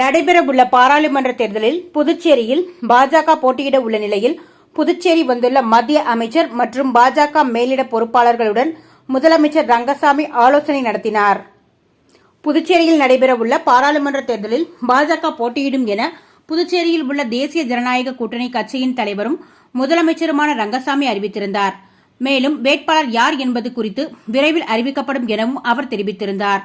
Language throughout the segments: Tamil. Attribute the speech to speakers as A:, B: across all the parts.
A: நடைபெறவுள்ள பாராளுமன்ற தேர்தலில் புதுச்சேரியில் பாஜக போட்டியிட உள்ள நிலையில் புதுச்சேரி வந்துள்ள மத்திய அமைச்சர் மற்றும் பாஜக மேலிட பொறுப்பாளர்களுடன் முதலமைச்சர் ரங்கசாமி ஆலோசனை நடத்தினார். புதுச்சேரியில் நடைபெறவுள்ள பாராளுமன்ற தேர்தலில் பாஜக போட்டியிடும் என புதுச்சேரியில் உள்ள தேசிய ஜனநாயக கூட்டணி கட்சியின் தலைவரும் முதலமைச்சருமான ரங்கசாமி அறிவித்திருந்தார். மேலும் வேட்பாளர் யார் என்பது குறித்து விரைவில் அறிவிக்கப்படும் எனவும் அவர் தெரிவித்திருந்தார்.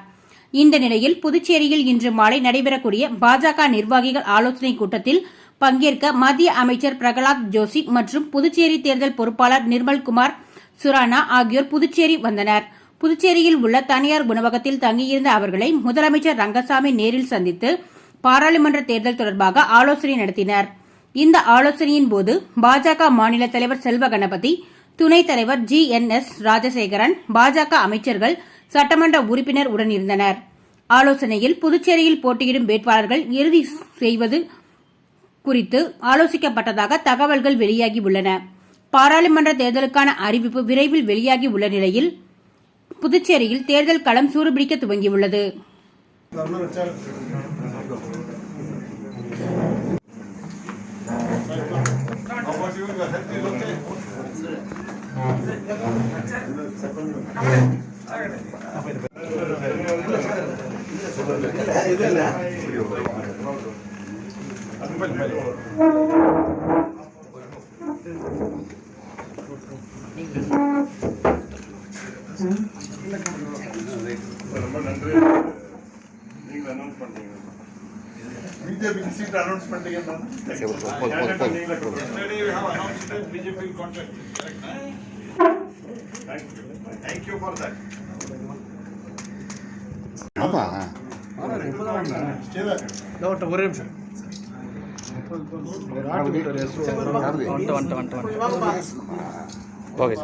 A: இந்த நிலையில் புதுச்சேரியில் இன்று மாலை நடைபெறக்கூடிய பாஜக நிர்வாகிகள் ஆலோசனைக் கூட்டத்தில் பங்கேற்க மத்திய அமைச்சர் பிரகலாத் ஜோஷி மற்றும் புதுச்சேரி தேர்தல் பொறுப்பாளர் நிர்மல்குமார் சுரானா ஆகியோர் புதுச்சேரி வந்தனர். புதுச்சேரியில் உள்ள தனியார் உணவகத்தில் தங்கியிருந்த அவர்களை முதலமைச்சர் ரங்கசாமி நேரில் சந்தித்து பாராளுமன்ற தேர்தல் தொடர்பாக ஆலோசனை நடத்தினர். இந்த ஆலோசனையின் போது பாஜக மாநில தலைவர் செல்வ கணபதி துணைத் தலைவர் ஜி என் எஸ் ராஜசேகரன் பாஜக அமைச்சர்கள் சட்டமன்ற உறுப்பினர் உடன் இருந்தனர். ஆலோசனையில் புதுச்சேரியில் போட்டியிடும் வேட்பாளர்கள் இறுதி செய்வது குறித்து ஆலோசிக்கப்பட்டதாக தகவல்கள் வெளியாகி உள்ளன. பாராளுமன்ற தேர்தலுக்கான அறிவிப்பு விரைவில் வெளியாகி உள்ள நிலையில் புதுச்சேரியில் தேர்தல் களம் சூடுபிடிக்க துவங்கியுள்ளது.
B: Thank you. நீங்க சீட் அனௌன்ஸ் பண்ணீங்கன்னா நீங்களே கொடுங்க
C: BJP contract, correct?
B: Thank there.
D: ஒரே நிமிஷம்? வந்துட்டு வந்துட்டு வந்துட்டு ஓகே.